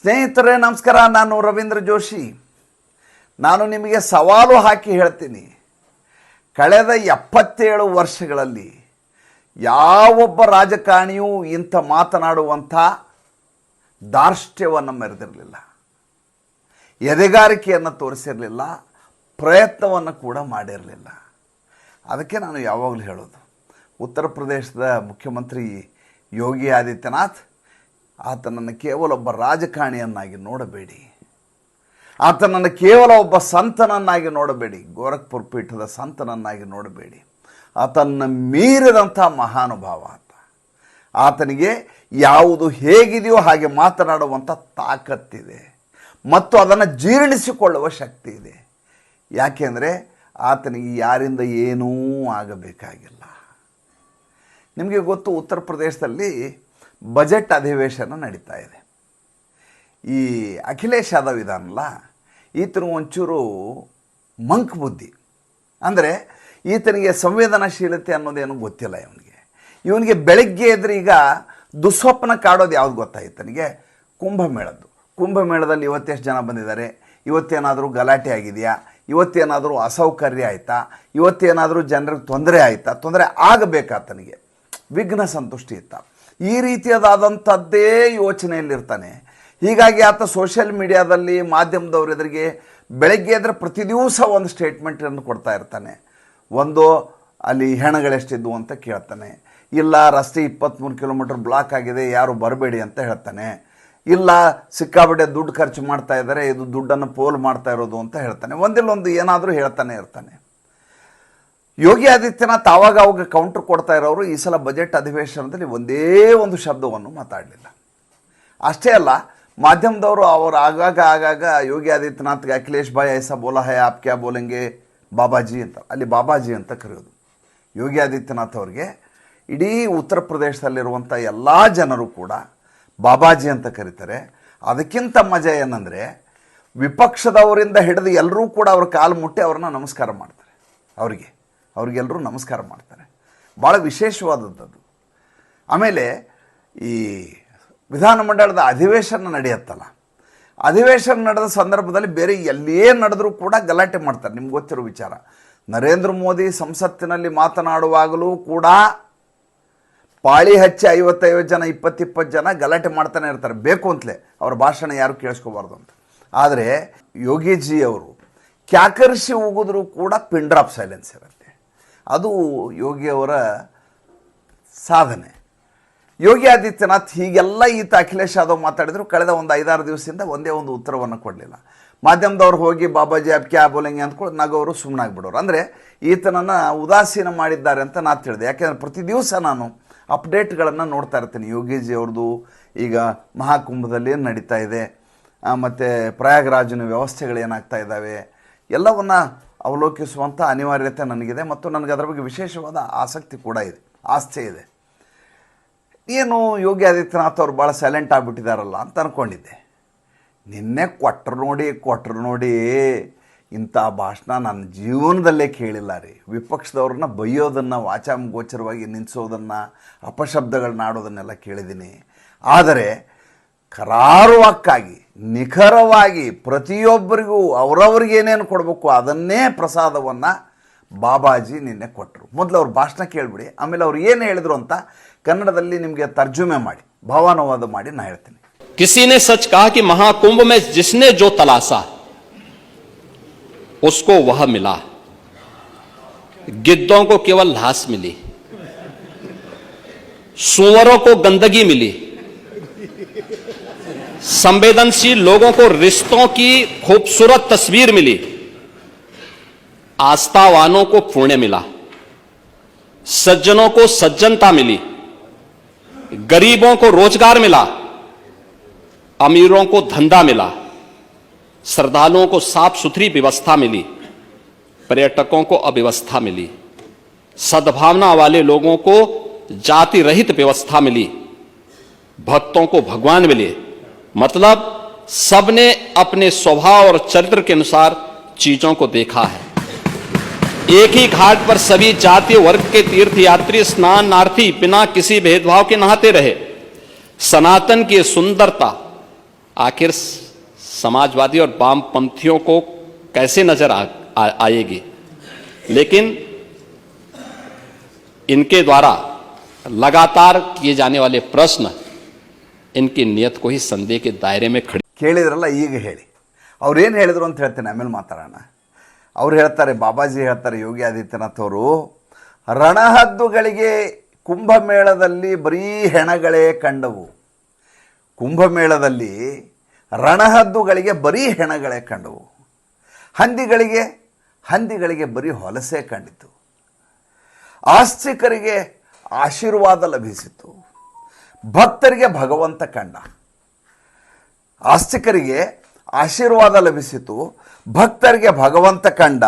ಸ್ನೇಹಿತರೇ, ನಮಸ್ಕಾರ. ನಾನು ರವೀಂದ್ರ ಜೋಶಿ. ನಾನು ನಿಮಗೆ ಸವಾಲು ಹಾಕಿ ಹೇಳ್ತೀನಿ. ಕಳೆದ ಎಪ್ಪತ್ತೇಳು ವರ್ಷಗಳಲ್ಲಿ ಯಾವೊಬ್ಬ ರಾಜಕಾರಣಿಯೂ ಇಂಥ ಮಾತನಾಡುವಂಥ ದಾರ್ಷ್ಟ್ಯವನ್ನು ಮೆರೆದಿರಲಿಲ್ಲ. ಎದೆಗಾರಿಕೆಯನ್ನು ತೋರಿಸಿರಲಿಲ್ಲ. ಪ್ರಯತ್ನವನ್ನು ಕೂಡ ಮಾಡಿರಲಿಲ್ಲ. ಅದಕ್ಕೆ ನಾನು ಯಾವಾಗಲೂ ಹೇಳೋದು. ಉತ್ತರ ಪ್ರದೇಶದ ಮುಖ್ಯಮಂತ್ರಿ ಯೋಗಿ ಆದಿತ್ಯನಾಥ್ ಆತನನ್ನು ಕೇವಲ ಒಬ್ಬ ರಾಜಕಾರಣಿಯನ್ನಾಗಿ ನೋಡಬೇಡಿ. ಆತನನ್ನು ಕೇವಲ ಒಬ್ಬ ಸಂತನನ್ನಾಗಿ ನೋಡಬೇಡಿ. ಗೋರಖ್ಪುರ್ ಪೀಠದ ಸಂತನನ್ನಾಗಿ ನೋಡಬೇಡಿ. ಆತನ ಮೀರಿದಂಥ ಮಹಾನುಭಾವ ಆತ. ಆತನಿಗೆ ಯಾವುದು ಹೇಗಿದೆಯೋ ಹಾಗೆ ಮಾತನಾಡುವಂಥ ತಾಕತ್ತಿದೆ. ಮತ್ತು ಅದನ್ನು ಜೀರ್ಣಿಸಿಕೊಳ್ಳುವ ಶಕ್ತಿ ಇದೆ. ಯಾಕೆಂದರೆ ಆತನಿಗೆ ಯಾರಿಂದ ಏನೂ ಆಗಬೇಕಾಗಿಲ್ಲ. ನಿಮಗೆ ಗೊತ್ತು ಉತ್ತರ ಪ್ರದೇಶದಲ್ಲಿ ಬಜೆಟ್ ಅಧಿವೇಶನ ನಡೀತಾ ಇದೆ. ಈ ಅಖಿಲೇಶ್ ಯಾದವ್ ಇದಾನಲ್ಲ, ಈತನ ಒಂಚೂರು ಮಂಕ್ ಬುದ್ಧಿ. ಅಂದರೆ ಈತನಿಗೆ ಸಂವೇದನಾಶೀಲತೆ ಅನ್ನೋದೇನು ಗೊತ್ತಿಲ್ಲ ಇವನಿಗೆ. ಇವನಿಗೆ ಬೆಳಗ್ಗೆ ಎದ್ರೆ ಈಗ ದುಸ್ವಪ್ನ ಕಾಡೋದು ಯಾವ್ದು ಗೊತ್ತಾ ಈತನಿಗೆ? ಕುಂಭಮೇಳದ್ದು. ಕುಂಭಮೇಳದಲ್ಲಿ ಇವತ್ತೆಷ್ಟು ಜನ ಬಂದಿದ್ದಾರೆ? ಇವತ್ತೇನಾದರೂ ಗಲಾಟೆ ಆಗಿದೆಯಾ? ಇವತ್ತೇನಾದರೂ ಅಸೌಕರ್ಯ ಆಯಿತಾ? ಇವತ್ತೇನಾದರೂ ಜನರಿಗೆ ತೊಂದರೆ ಆಯಿತಾ? ತೊಂದರೆ ಆಗಬೇಕಾತನಿಗೆ ವಿಘ್ನ ಸಂತುಷ್ಟಿ ಇತ್ತ. ಈ ರೀತಿಯದಾದಂಥದ್ದೇ ಯೋಚನೆಯಲ್ಲಿರ್ತಾನೆ. ಹೀಗಾಗಿ ಆತ ಸೋಷಿಯಲ್ ಮೀಡಿಯಾದಲ್ಲಿ ಮಾಧ್ಯಮದವ್ರ ಎದುರಿಗೆ ಬೆಳಗ್ಗೆ ಎದ್ರೆ ಪ್ರತಿ ದಿವಸ ಒಂದು ಸ್ಟೇಟ್ಮೆಂಟನ್ನು ಕೊಡ್ತಾ ಇರ್ತಾನೆ. ಒಂದು ಅಲ್ಲಿ ಹೆಣಗಳೆಷ್ಟಿದ್ವು ಅಂತ ಕೇಳ್ತಾನೆ. ಇಲ್ಲ, ರಸ್ತೆ ಇಪ್ಪತ್ತ್ಮೂರು ಕಿಲೋಮೀಟ್ರ್ ಬ್ಲಾಕ್ ಆಗಿದೆ, ಯಾರು ಬರಬೇಡಿ ಅಂತ ಹೇಳ್ತಾನೆ. ಇಲ್ಲ ಸಿಕ್ಕಾಬಿಡೆ ದುಡ್ಡು ಖರ್ಚು ಮಾಡ್ತಾ ಇದ್ದಾರೆ, ಇದು ದುಡ್ಡನ್ನು ಪೋಲ್ ಮಾಡ್ತಾ ಇರೋದು ಅಂತ ಹೇಳ್ತಾನೆ. ಒಂದಿಲ್ಲೊಂದು ಏನಾದರೂ ಹೇಳ್ತಾನೆ ಇರ್ತಾನೆ. ಯೋಗಿ ಆದಿತ್ಯನಾಥ್ ಆವಾಗ ಅವಾಗ ಕೌಂಟರ್ ಕೊಡ್ತಾ ಇರೋರು ಈ ಸಲ ಬಜೆಟ್ ಅಧಿವೇಶನದಲ್ಲಿ ಒಂದೇ ಒಂದು ಶಬ್ದವನ್ನು ಮಾತಾಡಲಿಲ್ಲ. ಅಷ್ಟೇ ಅಲ್ಲ, ಮಾಧ್ಯಮದವರು ಅವರು ಆಗಾಗ ಆಗಾಗ ಯೋಗಿ ಆದಿತ್ಯನಾಥ್ಗೆ ಅಖಿಲೇಶ್ ಭಾಯ್ ಐಸಾ ಬೋಲಾ ಹೈ ಆಪ್ ಕ್ಯಾ ಬೋಲೆಂಗೆ ಬಾಬಾಜಿ ಅಂತ, ಅಲ್ಲಿ ಬಾಬಾಜಿ ಅಂತ ಕರೆಯೋದು. ಯೋಗಿ ಆದಿತ್ಯನಾಥ್ ಅವರಿಗೆ ಇಡೀ ಉತ್ತರ ಪ್ರದೇಶದಲ್ಲಿರುವಂಥ ಎಲ್ಲ ಜನರು ಕೂಡ ಬಾಬಾಜಿ ಅಂತ ಕರೀತಾರೆ. ಅದಕ್ಕಿಂತ ಮಜಾ ಏನಂದರೆ, ವಿಪಕ್ಷದವರಿಂದ ಹಿಡಿದು ಎಲ್ಲರೂ ಕೂಡ ಅವ್ರ ಕಾಲು ಮುಟ್ಟಿ ಅವ್ರನ್ನ ನಮಸ್ಕಾರ ಮಾಡ್ತಾರೆ. ಅವರಿಗೆ. ಅವ್ರಿಗೆಲ್ಲರೂ ನಮಸ್ಕಾರ ಮಾಡ್ತಾರೆ. ಭಾಳ ವಿಶೇಷವಾದದ್ದು ಆಮೇಲೆ ಈ ವಿಧಾನಮಂಡಲದ ಅಧಿವೇಶನ ನಡೆಯುತ್ತಲ್ಲ. ಅಧಿವೇಶನ ನಡೆದ ಸಂದರ್ಭದಲ್ಲಿ ಬೇರೆ ಎಲ್ಲೇ ನಡೆದರೂ ಕೂಡ ಗಲಾಟೆ ಮಾಡ್ತಾರೆ. ನಿಮ್ಗೆ ಗೊತ್ತಿರೋ ವಿಚಾರ. ನರೇಂದ್ರ ಮೋದಿ ಸಂಸತ್ತಿನಲ್ಲಿ ಮಾತನಾಡುವಾಗಲೂ ಕೂಡ ಪಾಳಿ ಹಚ್ಚಿ ಐವತ್ತೈವತ್ತು ಜನ, ಇಪ್ಪತ್ತಿಪ್ಪತ್ತು ಜನ ಗಲಾಟೆ ಮಾಡ್ತಾನೆ ಇರ್ತಾರೆ. ಬೇಕು ಅಂತಲೇ. ಅವ್ರ ಭಾಷಣ ಯಾರು ಕೇಳಿಸ್ಕೋಬಾರ್ದು ಅಂತ. ಆದರೆ ಯೋಗಿಜಿ ಅವರು ಕ್ಯಾಕರಿಸಿ ಹೋಗಿದ್ರು ಕೂಡ ಪಿಂಡ್ರಾಪ್ ಸೈಲೆನ್ಸ್ ಇರುತ್ತೆ. ಅದು ಯೋಗಿಯವರ ಸಾಧನೆ. ಯೋಗಿ ಆದಿತ್ಯನಾಥ್ ಹೀಗೆಲ್ಲ ಈತ ಅಖಿಲೇಶ್ ಯಾದವ್ ಮಾತಾಡಿದ್ರು ಕಳೆದ ಒಂದು ಐದಾರು ದಿವಸದಿಂದ ಒಂದೇ ಒಂದು ಉತ್ತರವನ್ನು ಕೊಡಲಿಲ್ಲ. ಮಾಧ್ಯಮದವ್ರು ಹೋಗಿ, ಬಾಬಾಜಿ ಅಬ್ ಕ್ಯಾ ಬೋಲಿಂಗ್? ಅಂದ್ಕೊಂಡು ನಗೋರು ಸುಮ್ಮನಾಗ್ಬಿಡೋರು ಅಂದರೆ ಈತನನ್ನು ಉದಾಸೀನ ಮಾಡಿದ್ದಾರೆ ಅಂತ ನಾ ತಿಳಿದೆ. ಯಾಕೆಂದರೆ ಪ್ರತಿ ದಿವಸ ನಾನು ಅಪ್ಡೇಟ್ಗಳನ್ನು ನೋಡ್ತಾ ಇರ್ತೀನಿ. ಯೋಗೀಜಿ ಅವ್ರದ್ದು ಈಗ ಮಹಾಕುಂಭದಲ್ಲಿ ಏನು ನಡೀತಾ ಇದೆ ಮತ್ತು ಪ್ರಯಾಗರಾಜನ ವ್ಯವಸ್ಥೆಗಳು ಏನಾಗ್ತಾ ಇದ್ದಾವೆ, ಎಲ್ಲವನ್ನು ಅವಲೋಕಿಸುವಂಥ ಅನಿವಾರ್ಯತೆ ನನಗಿದೆ ಮತ್ತು ನನಗೆ ಅದರ ಬಗ್ಗೆ ವಿಶೇಷವಾದ ಆಸಕ್ತಿ ಕೂಡ ಇದೆ ಆಸ್ಥೆ ಇದೆ. ಏನು ಯೋಗಿ ಆದಿತ್ಯನಾಥ್ ಅವರು ಭಾಳ ಸೈಲೆಂಟ್ ಆಗಿಬಿಟ್ಟಿದಾರಲ್ಲ ಅಂತ ಅಂದ್ಕೊಂಡಿದ್ದೆ ನಿನ್ನೆ ಕೊಟ್ಟರು ನೋಡಿ ಕೊಟ್ಟರು ನೋಡಿ, ಇಂಥ ಭಾಷಣ ನನ್ನ ಜೀವನದಲ್ಲೇ ಕೇಳಿಲ್ಲ ರೀ. ವಿಪಕ್ಷದವ್ರನ್ನ ಬೈಯೋದನ್ನು ವಾಚಾಮಗೋಚರವಾಗಿ ನಿಲ್ಲಿಸೋದನ್ನು ಅಪಶಬ್ದಗಳನ್ನ ಆಡೋದನ್ನೆಲ್ಲ ಕೇಳಿದ್ದೀನಿ. ಆದರೆ ಕರಾರುವಕ್ಕಾಗಿ ನಿಖರವಾಗಿ ಪ್ರತಿಯೊಬ್ಬರಿಗೂ ಅವರವ್ರಿಗೆ ಏನೇನು ಕೊಡಬೇಕು ಅದನ್ನೇ ಪ್ರಸಾದವನ್ನು ಬಾಬಾಜಿ ನಿನ್ನೆ ಕೊಟ್ಟರು ಮೊದಲು ಅವ್ರ ಭಾಷಣ ಕೇಳಿಬಿಡಿ ಆಮೇಲೆ ಅವ್ರು ಏನು ಹೇಳಿದ್ರು ಅಂತ ಕನ್ನಡದಲ್ಲಿ ನಿಮಗೆ ತರ್ಜುಮೆ ಮಾಡಿ ಭಾವಾನುವಾದ ಮಾಡಿ ನಾನು ಹೇಳ್ತೀನಿ किसी ने सच कहा कि महाकुंभ में जिसने जो तलाशा उसको वह मिला गिद्धों को केवल लाश मिली सुअरों को गंदगी मिली संवेदनशील लोगों को रिश्तों की खूबसूरत तस्वीर मिली। आस्थावानों को पुण्य मिला। सज्जनों को सज्जनता मिली। गरीबों को रोज़गार मिला। अमीरों को धंधा मिला। श्रद्धालुओं को साफ़ सुथरी व्यवस्था मिली। पर्यटकों को अव्यवस्था मिली। सद्भावना वाले लोगों को जाति रहित व्यवस्था मिली। भक्तों को भगवान मिले। मतलब सबने अपने स्वभाव और चरित्र के अनुसार चीज़ों को देखा है। एक ही घाट पर सभी जातीय वर्ग के तीर्थ तीर्थयात्री स्नानार्थी बिना किसी भेदभाव के नहाते रहे। सनातन की सुंदरता आखिर समाजवादी और वामपंथियों को कैसे नज़र आ, आ, आएगी? लेकिन इनके द्वारा लगातार किए जाने वाले प्रश्न ಇನ್ಕಿ ನಿಯತ್ ಕೊಹಿ ಸಂದೇಹ ಕೆ ದಾಯರೆ ಮೇ ಖಡಿ ಕೇಳಿದ್ರಲ್ಲ, ಈಗ ಹೇಳಿ. ಅವ್ರು ಏನು ಹೇಳಿದ್ರು ಅಂತ ಹೇಳ್ತೇನೆ, ಆಮೇಲೆ ಮಾತಾಡೋಣ. ಅವ್ರು ಹೇಳ್ತಾರೆ, ಬಾಬಾಜಿ ಹೇಳ್ತಾರೆ, ಯೋಗಿ ಆದಿತ್ಯನಾಥ್ ಅವರು, ರಣಹದ್ದುಗಳಿಗೆ ಕುಂಭಮೇಳದಲ್ಲಿ ಬರೀ ಹೆಣಗಳೇ ಕಂಡವು. ಕುಂಭಮೇಳದಲ್ಲಿ ರಣಹದ್ದುಗಳಿಗೆ ಬರೀ ಹೆಣಗಳೇ ಕಂಡವು. ಹಂದಿಗಳಿಗೆ ಹಂದಿಗಳಿಗೆ ಬರೀ ಹೊಲಸೆ ಕಂಡಿತು ಆಸ್ತಿಕರಿಗೆ ಆಶೀರ್ವಾದ ಲಭಿಸಿತು ಭಕ್ತರಿಗೆ ಭಗವಂತ ಕಂಡ ಆಸ್ತಿಕರಿಗೆ ಆಶೀರ್ವಾದ ಲಭಿಸಿತು. ಭಕ್ತರಿಗೆ ಭಗವಂತ ಕಂಡ.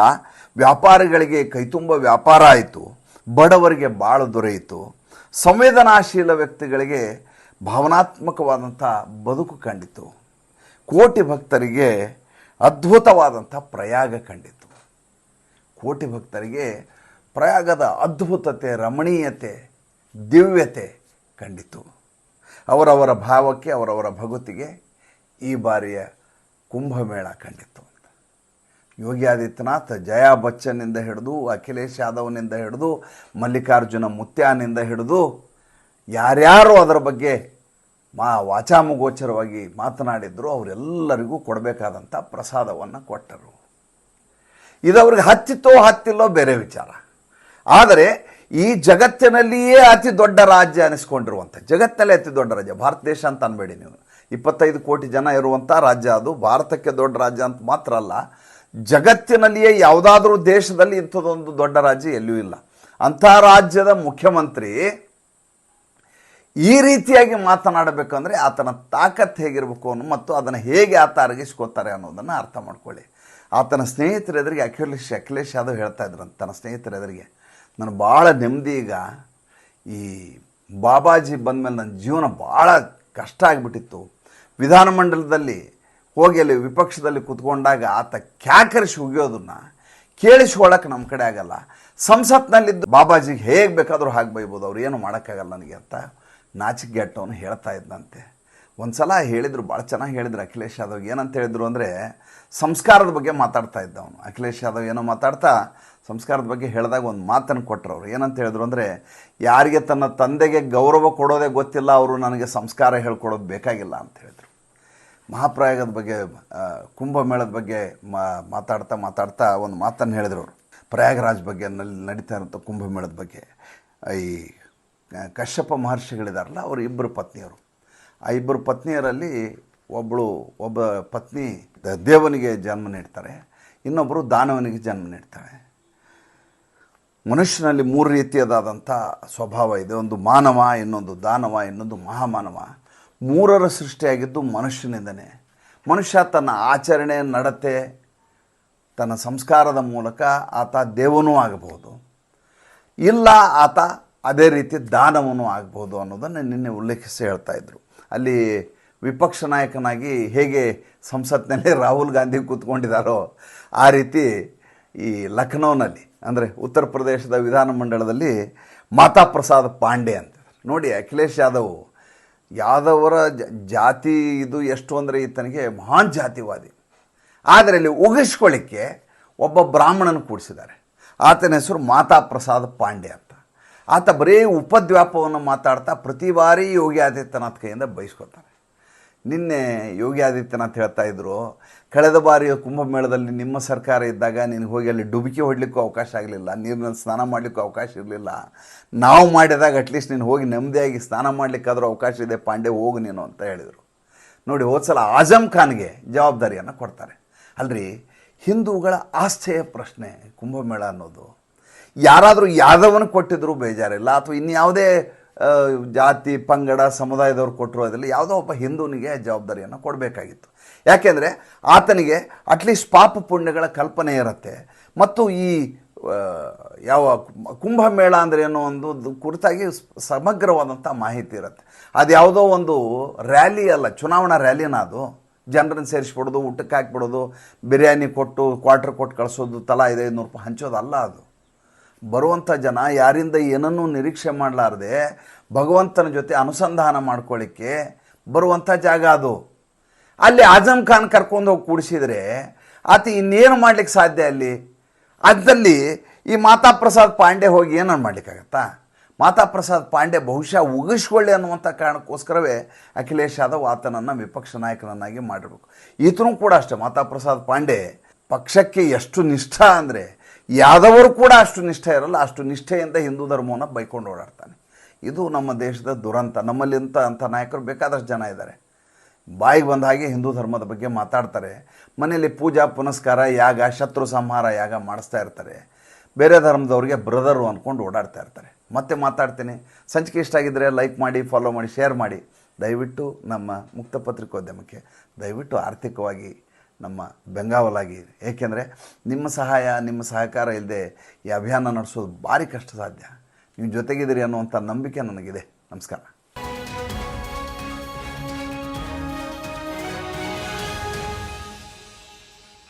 ವ್ಯಾಪಾರಿಗಳಿಗೆ ಕೈತುಂಬ ವ್ಯಾಪಾರ ಆಯಿತು. ಬಡವರಿಗೆ ಬಾಳು ದೊರೆಯಿತು. ಸಂವೇದನಾಶೀಲ ವ್ಯಕ್ತಿಗಳಿಗೆ ಭಾವನಾತ್ಮಕವಾದಂಥ ಬದುಕು ಕಂಡಿತು. ಕೋಟಿ ಭಕ್ತರಿಗೆ ಅದ್ಭುತವಾದಂಥ ಪ್ರಯಾಗ ಕಂಡಿತು. ಕೋಟಿ ಭಕ್ತರಿಗೆ ಪ್ರಯಾಗದ ಅದ್ಭುತತೆ, ರಮಣೀಯತೆ, ದಿವ್ಯತೆ ಕಂಡಿತು. ಅವರವರ ಭಾವಕ್ಕೆ, ಅವರವರ ಭಗವತಿಗೆ ಈ ಬಾರಿಯ ಕುಂಭಮೇಳ ಕಂಡಿತ್ತು ಅಂತ. ಯೋಗಿ ಆದಿತ್ಯನಾಥ್ ಜಯಾ ಬಚ್ಚನ್ನಿಂದ ಹಿಡಿದು, ಅಖಿಲೇಶ್ ಯಾದವ್ನಿಂದ ಹಿಡಿದು, ಮಲ್ಲಿಕಾರ್ಜುನ ಮುತ್ಯಾನಿಂದ ಹಿಡಿದು, ಯಾರ್ಯಾರು ಅದರ ಬಗ್ಗೆ ಮಾ ವಾಚಾಮಗೋಚರವಾಗಿ ಮಾತನಾಡಿದ್ರು ಅವರೆಲ್ಲರಿಗೂ ಕೊಡಬೇಕಾದಂಥ ಪ್ರಸಾದವನ್ನು ಕೊಟ್ಟರು. ಇದು ಅವ್ರಿಗೆ ಹತ್ತಿತ್ತೋ ಹತ್ತಿಲ್ಲೋ ಬೇರೆ ವಿಚಾರ. ಆದರೆ ಈ ಜಗತ್ತಿನಲ್ಲಿಯೇ ಅತಿ ದೊಡ್ಡ ರಾಜ್ಯ ಅನಿಸ್ಕೊಂಡಿರುವಂಥ ಜಗತ್ತಲ್ಲೇ ಅತಿ ದೊಡ್ಡ ರಾಜ್ಯ. ಭಾರತ ದೇಶ ಅಂತ ಅನ್ಬೇಡಿ ನೀವು. ಇಪ್ಪತ್ತೈದು ಕೋಟಿ ಜನ ಇರುವಂಥ ರಾಜ್ಯ ಅದು. ಭಾರತಕ್ಕೆ ದೊಡ್ಡ ರಾಜ್ಯ ಅಂತ ಮಾತ್ರ ಅಲ್ಲ. ಜಗತ್ತಿನಲ್ಲಿಯೇ ಯಾವುದಾದ್ರೂ ದೇಶದಲ್ಲಿ ಇಂಥದ್ದೊಂದು ದೊಡ್ಡ ರಾಜ್ಯ ಎಲ್ಲೂ ಇಲ್ಲ. ಅಂಥ ರಾಜ್ಯದ ಮುಖ್ಯಮಂತ್ರಿ ಈ ರೀತಿಯಾಗಿ ಮಾತನಾಡಬೇಕಂದ್ರೆ ಆತನ ತಾಕತ್ ಹೇಗಿರಬೇಕು ಅನ್ನೋ ಮತ್ತು ಅದನ್ನು ಹೇಗೆ ಆತ ಅರಗಿಸ್ಕೋತಾರೆ ಅನ್ನೋದನ್ನು ಅರ್ಥ ಮಾಡ್ಕೊಳ್ಳಿ. ಆತನ ಸ್ನೇಹಿತರೆದುರಿಗೆ ಅಖಿಲೇಶ್ ಅಖಿಲೇಶ್ ಯಾದವ್ ಹೇಳ್ತಾ ಇದ್ರಂತ ತನ್ನ ಸ್ನೇಹಿತರ ಎದುರಿಗೆ. ನಾನು ಭಾಳ ನೆಮ್ಮದಿ ಈಗ ಈ ಬಾಬಾಜಿ ಬಂದಮೇಲೆ ನನ್ನ ಜೀವನ ಭಾಳ ಕಷ್ಟ ಆಗಿಬಿಟ್ಟಿತ್ತು. ವಿಧಾನಮಂಡಲದಲ್ಲಿ ಹೋಗಿ ಅಲ್ಲಿ ವಿಪಕ್ಷದಲ್ಲಿ ಕೂತ್ಕೊಂಡಾಗ ಆತ ಕ್ಯಾಕರಿಸಿ ಉಗಿಯೋದನ್ನು ಕೇಳಿಸ್ಕೊಳ್ಳೋಕೆ ನಮ್ಮ ಕಡೆ ಆಗಲ್ಲ. ಸಂಸತ್ನಲ್ಲಿದ್ದು ಬಾಬಾಜಿಗೆ ಹೇಗೆ ಬೇಕಾದರೂ ಹಾಗೆ ಬೈಬೋದು, ಅವ್ರು ಏನು ಮಾಡೋಕ್ಕಾಗಲ್ಲ ನನಗೆ ಅಂತ ನಾಚಿಕೆಟ್ಟವನು ಹೇಳ್ತಾ ಇದ್ದಂತೆ ಒಂದು ಸಲ ಹೇಳಿದರು, ಭಾಳ ಚೆನ್ನಾಗಿ ಹೇಳಿದರು ಅಖಿಲೇಶ್ ಯಾದವ್. ಏನಂತ ಹೇಳಿದ್ರು ಅಂದರೆ, ಸಂಸ್ಕಾರದ ಬಗ್ಗೆ ಮಾತಾಡ್ತಾ ಇದ್ದ ಅವನು. ಅಖಿಲೇಶ್ ಯಾದವ್ ಏನೋ ಮಾತಾಡ್ತಾ ಸಂಸ್ಕಾರದ ಬಗ್ಗೆ ಹೇಳಿದಾಗ ಒಂದು ಮಾತನ್ನು ಕೊಟ್ಟರು ಅವರು. ಏನಂತ ಹೇಳಿದ್ರು ಅಂದರೆ, ಯಾರಿಗೆ ತನ್ನ ತಂದೆಗೆ ಗೌರವ ಕೊಡೋದೇ ಗೊತ್ತಿಲ್ಲ, ಅವರು ನನಗೆ ಸಂಸ್ಕಾರ ಹೇಳ್ಕೊಡೋದು ಬೇಕಾಗಿಲ್ಲ ಅಂತ ಹೇಳಿದರು. ಮಹಾಪ್ರಯಾಗದ ಬಗ್ಗೆ ಕುಂಭಮೇಳದ ಬಗ್ಗೆ ಮಾತಾಡ್ತಾ ಮಾತಾಡ್ತಾ ಒಂದು ಮಾತನ್ನು ಹೇಳಿದ್ರು ಅವರು. ಪ್ರಯಾಗರಾಜ್ ಬಗ್ಗೆ ನಲ್ಲಿ ನಡೀತಾ ಇರೋಂಥ ಕುಂಭಮೇಳದ ಬಗ್ಗೆ. ಈ ಕಶ್ಯಪ ಮಹರ್ಷಿಗಳಿದಾರಲ್ಲ ಅವರು ಇಬ್ಬರು ಪತ್ನಿಯರು ಆ ಇಬ್ಬರು ಪತ್ನಿಯರಲ್ಲಿ ಒಬ್ಬಳು ಒಬ್ಬ ಪತ್ನಿ ದೇವನಿಗೆ ಜನ್ಮ ನೀಡ್ತಾರೆ ಇನ್ನೊಬ್ಬರು ದಾನವನಿಗೆ ಜನ್ಮ ನೀಡ್ತಾಳೆ ಮನುಷ್ಯನಲ್ಲಿ ಮೂರು ರೀತಿಯದಾದಂಥ ಸ್ವಭಾವ ಇದೆ. ಒಂದು ಮಾನವ, ಇನ್ನೊಂದು ದಾನವ, ಇನ್ನೊಂದು ಮಹಾಮಾನವ. ಮೂರರ ಸೃಷ್ಟಿಯಾಗಿದ್ದು ಮನುಷ್ಯನಿಂದನೇ. ಮನುಷ್ಯ ತನ್ನ ಆಚರಣೆ ನಡತೆ, ತನ್ನ ಸಂಸ್ಕಾರದ ಮೂಲಕ ಆತ ದೇವನೂ ಆಗಬಹುದು. ಇಲ್ಲ ಆತ ಅದೇ ರೀತಿ ದಾನವನೂ ಆಗ್ಬೋದು ಅನ್ನೋದನ್ನು ನಿನ್ನೆ ಉಲ್ಲೇಖಿಸಿ ಹೇಳ್ತಾ ಇದ್ರು. ಅಲ್ಲಿ ವಿಪಕ್ಷ ನಾಯಕನಾಗಿ ಹೇಗೆ ಸಂಸತ್ನಲ್ಲಿ ರಾಹುಲ್ ಗಾಂಧಿ ಕೂತ್ಕೊಂಡಿದ್ದಾರೋ ಆ ರೀತಿ ಈ ಲಖನೌನಲ್ಲಿ, ಅಂದರೆ ಉತ್ತರ ಪ್ರದೇಶದ ವಿಧಾನಮಂಡಲದಲ್ಲಿ ಮಾತಾ ಪ್ರಸಾದ್ ಪಾಂಡೆ ಅಂತ. ನೋಡಿ, ಅಖಿಲೇಶ್ ಯಾದವ್, ಯಾದವರ ಜಾತಿ ಇದು ಎಷ್ಟು ಅಂದರೆ ಈತನಿಗೆ ಮಹಾನ್ ಜಾತಿವಾದಿ. ಆದರೆ ಅಲ್ಲಿ ಉಗಿಸ್ಕೊಳ್ಳಿಕ್ಕೆ ಒಬ್ಬ ಬ್ರಾಹ್ಮಣನ ಕೂಡಿಸಿದ್ದಾರೆ. ಆತನ ಹೆಸರು ಮಾತಾ ಪ್ರಸಾದ್ ಪಾಂಡೆ ಅಂತ. ಆತ ಬರೀ ಉಪದ್ವ್ಯಾಪವನ್ನು ಮಾತಾಡ್ತಾ ಪ್ರತಿ ಬಾರಿ ಯೋಗಿ ಆದಿತ್ಯನಾಥ್ ಕೈಯಿಂದ ಬಯಸ್ಕೊತಾನೆ ನಿನ್ನೆ ಯೋಗಿ ಆದಿತ್ಯನಾಥ್ ಹೇಳ್ತಾ ಇದ್ರು, ಕಳೆದ ಬಾರಿ ಕುಂಭಮೇಳದಲ್ಲಿ ನಿಮ್ಮ ಸರ್ಕಾರ ಇದ್ದಾಗ ನಿನಗೆ ಹೋಗಿ ಅಲ್ಲಿ ಡುಬುಕಿ ಹೊಡ್ಲಿಕ್ಕೂ ಅವಕಾಶ ಆಗಲಿಲ್ಲ, ನೀರಿನಲ್ಲಿ ಸ್ನಾನ ಮಾಡಲಿಕ್ಕೂ ಅವಕಾಶ ಇರಲಿಲ್ಲ. ನಾವು ಮಾಡಿದಾಗ ಅಟ್ಲೀಸ್ಟ್ ನೀನು ಹೋಗಿ ನೆಮ್ಮದಿಯಾಗಿ ಸ್ನಾನ ಮಾಡಲಿಕ್ಕಾದರೂ ಅವಕಾಶ ಇದೆ, ಪಾಂಡೆ ಹೋಗು ನೀನು, ಅಂತ ಹೇಳಿದರು. ನೋಡಿ, ಹೋದ ಸಲ ಆಜಮ್ ಖಾನ್ಗೆ ಜವಾಬ್ದಾರಿಯನ್ನು ಕೊಡ್ತಾರೆ. ಅಲ್ರಿ, ಹಿಂದೂಗಳ ಆಸ್ಥೆಯ ಪ್ರಶ್ನೆ ಕುಂಭಮೇಳ ಅನ್ನೋದು. ಯಾರಾದರೂ ಯಾದವನ ಕೊಟ್ಟಿದ್ರು ಬೇಜಾರಿಲ್ಲ. ಅಥವಾ ಇನ್ಯಾವುದೇ ಜಾತಿ, ಪಂಗಡ, ಸಮುದಾಯದವ್ರು ಕೊಟ್ಟರು ಅದರಲ್ಲಿ ಯಾವುದೋ ಒಬ್ಬ ಹಿಂದೂನಿಗೆ ಜವಾಬ್ದಾರಿಯನ್ನು ಕೊಡಬೇಕಾಗಿತ್ತು. ಯಾಕೆಂದರೆ ಆತನಿಗೆ ಅಟ್ಲೀಸ್ಟ್ ಪಾಪ ಪುಣ್ಯಗಳ ಕಲ್ಪನೆ ಇರುತ್ತೆ. ಮತ್ತು ಈ ಯಾವ ಕುಂಭಮೇಳ ಅಂದರೆ ಏನೋ ಒಂದು ಕುರಿತಾಗಿ ಸಮಗ್ರವಾದಂಥ ಮಾಹಿತಿ ಇರುತ್ತೆ. ಅದು ಯಾವುದೋ ಒಂದು ರ್ಯಾಲಿ ಅಲ್ಲ, ಚುನಾವಣಾ ರ್ಯಾಲಿನ ಅದು. ಜನರನ್ನು ಸೇರಿಸ್ಬಿಡೋದು, ಊಟಕ್ಕೆ ಹಾಕ್ಬಿಡೋದು, ಬಿರಿಯಾನಿ ಕೊಟ್ಟು, ಕ್ವಾರ್ಟರ್ ಕೊಟ್ಟು ಕಳಿಸೋದು, ತಲಾ ಐದೈದು ನೂರು ರೂಪಾಯಿ ಹಂಚೋದಲ್ಲ ಅದು. ಬರುವಂಥ ಜನ ಯಾರಿಂದ ಏನನ್ನೂ ನಿರೀಕ್ಷೆ ಮಾಡಲಾರ್ದೆ ಭಗವಂತನ ಜೊತೆ ಅನುಸಂಧಾನ ಮಾಡ್ಕೊಳ್ಳಿಕ್ಕೆ ಬರುವಂಥ ಜಾಗ ಅದು. ಅಲ್ಲಿ ಆಜಮ್ ಖಾನ್ ಕರ್ಕೊಂಡು ಹೋಗಿ ಕೂಡಿಸಿದರೆ ಆತ ಇನ್ನೇನು ಮಾಡ್ಲಿಕ್ಕೆ ಸಾಧ್ಯ ಅಲ್ಲಿ? ಅದರಲ್ಲಿ ಈ ಮಾತಾ ಪ್ರಸಾದ್ ಪಾಂಡೆ ಹೋಗಿ ಏನನ್ನು ಮಾಡಲಿಕ್ಕಾಗತ್ತಾ? ಮಾತಾ ಪ್ರಸಾದ್ ಪಾಂಡೆ ಬಹುಶಃ ಉಗಿಸ್ಕೊಳ್ಳಿ ಅನ್ನುವಂಥ ಕಾರಣಕ್ಕೋಸ್ಕರವೇ ಅಖಿಲೇಶ್ ಯಾದವ್ ಆತನನ್ನು ವಿಪಕ್ಷ ನಾಯಕನನ್ನಾಗಿ ಮಾಡಬೇಕು ಈತನೂ ಕೂಡ ಅಷ್ಟೇ ಮಾತಾ ಪ್ರಸಾದ್ ಪಾಂಡೆ ಪಕ್ಷಕ್ಕೆ ಎಷ್ಟು ನಿಷ್ಠ ಅಂದರೆ ಯಾದವರು ಕೂಡ ಅಷ್ಟು ನಿಷ್ಠೆ ಇರಲ್ಲ, ಅಷ್ಟು ನಿಷ್ಠೆಯಿಂದ ಹಿಂದೂ ಧರ್ಮವನ್ನು ಬೈಕೊಂಡು ಓಡಾಡ್ತಾನೆ. ಇದು ನಮ್ಮ ದೇಶದ ದುರಂತ. ನಮ್ಮಲ್ಲಿ ಅಂತ ಅಂಥ ನಾಯಕರು ಬೇಕಾದಷ್ಟು ಜನ ಇದ್ದಾರೆ. ಬಾಯಿಗೆ ಬಂದ ಹಾಗೆ ಹಿಂದೂ ಧರ್ಮದ ಬಗ್ಗೆ ಮಾತಾಡ್ತಾರೆ. ಮನೆಯಲ್ಲಿ ಪೂಜಾ, ಪುನಸ್ಕಾರ, ಯಾಗ, ಶತ್ರು ಸಂಹಾರ, ಯಾಗ ಮಾಡಿಸ್ತಾ ಇರ್ತಾರೆ. ಬೇರೆ ಧರ್ಮದವ್ರಿಗೆ ಬ್ರದರು ಅಂದ್ಕೊಂಡು ಓಡಾಡ್ತಾ ಇರ್ತಾರೆ. ಮತ್ತೆ ಮಾತಾಡ್ತೀನಿ. ಸಂಚಿಕೆ ಇಷ್ಟ ಆಗಿದ್ದರೆ ಲೈಕ್ ಮಾಡಿ ಫಾಲೋ ಮಾಡಿ ಶೇರ್ ಮಾಡಿ. ದಯವಿಟ್ಟು ನಮ್ಮ ಮುಕ್ತ ಪತ್ರಿಕೋದ್ಯಮಕ್ಕೆ ದಯವಿಟ್ಟು ಆರ್ಥಿಕವಾಗಿ ನಮ್ಮ ಬೆಂಗಾವಲಾಗಿ ಏಕೆಂದರೆ ನಿಮ್ಮ ಸಹಾಯ, ನಿಮ್ಮ ಸಹಕಾರ ಇಲ್ಲದೆ ಈ ಅಭಿಯಾನ ನಡೆಸೋದು ಭಾರಿ ಕಷ್ಟ ಸಾಧ್ಯ. ನೀವು ಜೊತೆಗಿದ್ದೀರಿ ಅನ್ನುವಂಥ ನಂಬಿಕೆ ನನಗಿದೆ. ನಮಸ್ಕಾರ.